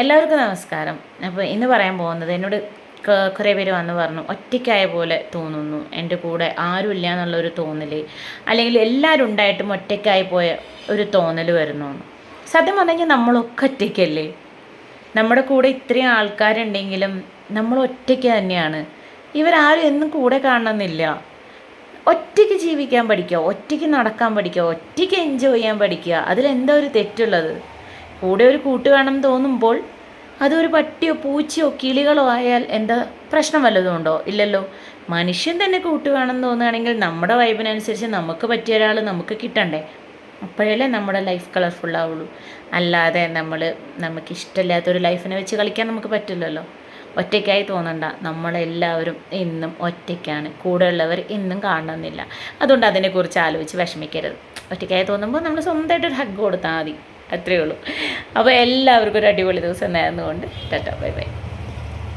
എല്ലാവർക്കും നമസ്കാരം. അപ്പോൾ ഇന്ന് പറയാൻ പോകുന്നത് എന്നോട് കുറേ പേര് വന്ന് പറഞ്ഞു ഒറ്റയ്ക്കായ പോലെ തോന്നുന്നു എന്റെ കൂടെ ആരുമില്ല എന്നുള്ളൊരു തോന്നൽ അല്ലെങ്കിൽ എല്ലാവരും ഉണ്ടായിട്ടും ഒറ്റയ്ക്കായി പോയ ഒരു തോന്നൽ വരുന്നു സത്യം പറഞ്ഞു നമ്മളൊക്കെ ഒറ്റയ്ക്കല്ലേ? നമ്മുടെ കൂടെ ഇത്രയും ആൾക്കാരുണ്ടെങ്കിലും നമ്മൾ ഒറ്റയ്ക്ക് തന്നെയാണ്. ഇവരാരും എന്നും കൂടെ കാണണമെന്നില്ല. ഒറ്റയ്ക്ക് ജീവിക്കാൻ പഠിക്കുക ഒറ്റയ്ക്ക് നടക്കാൻ പഠിക്കുക ഒറ്റയ്ക്ക് എൻജോയ് ചെയ്യാൻ പഠിക്കുക അതിലെന്താ ഒരു തെറ്റുള്ളത്? കൂടെ ഒരു കൂട്ട് വേണം തോന്നുമ്പോൾ അതൊരു പട്ടിയോ പൂച്ചയോ കിളികളോ ആയാൽ എന്താ പ്രശ്നം വല്ലതും ഉണ്ടോ? ഇല്ലല്ലോ. മനുഷ്യൻ തന്നെ കൂട്ട് വേണം തോന്നുകയാണെങ്കിൽ നമ്മുടെ വൈബിനനുസരിച്ച് നമുക്ക് പറ്റിയ ഒരാൾ നമുക്ക് കിട്ടണ്ടേ? അപ്പോഴല്ലേ നമ്മുടെ ലൈഫ് കളർഫുൾ ആവുള്ളൂ. അല്ലാതെ നമ്മൾ നമുക്ക് ഇഷ്ടമില്ലാത്തൊരു ലൈഫിനെ വെച്ച് കളിക്കാൻ നമുക്ക് പറ്റില്ലല്ലോ. ഒറ്റയ്ക്കായി തോന്നണ്ട. നമ്മളെല്ലാവരും ഇന്നും ഒറ്റയ്ക്കാണ്. കൂടെയുള്ളവർ ഇന്നും കാണണമെന്നില്ല. അതുകൊണ്ട് അതിനെക്കുറിച്ച് ആലോചിച്ച് വിഷമിക്കരുത്. ഒറ്റയ്ക്കായി തോന്നുമ്പോൾ നമ്മൾ സ്വന്തമായിട്ടൊരു ഹഗ് കൊടുത്താൽ മതി. അത്രയേ ഉള്ളൂ. അപ്പോൾ എല്ലാവർക്കും ഒരു അടിപൊളി ദിവസം നേർന്നുകൊണ്ട് ടാറ്റ ബൈ ബൈ.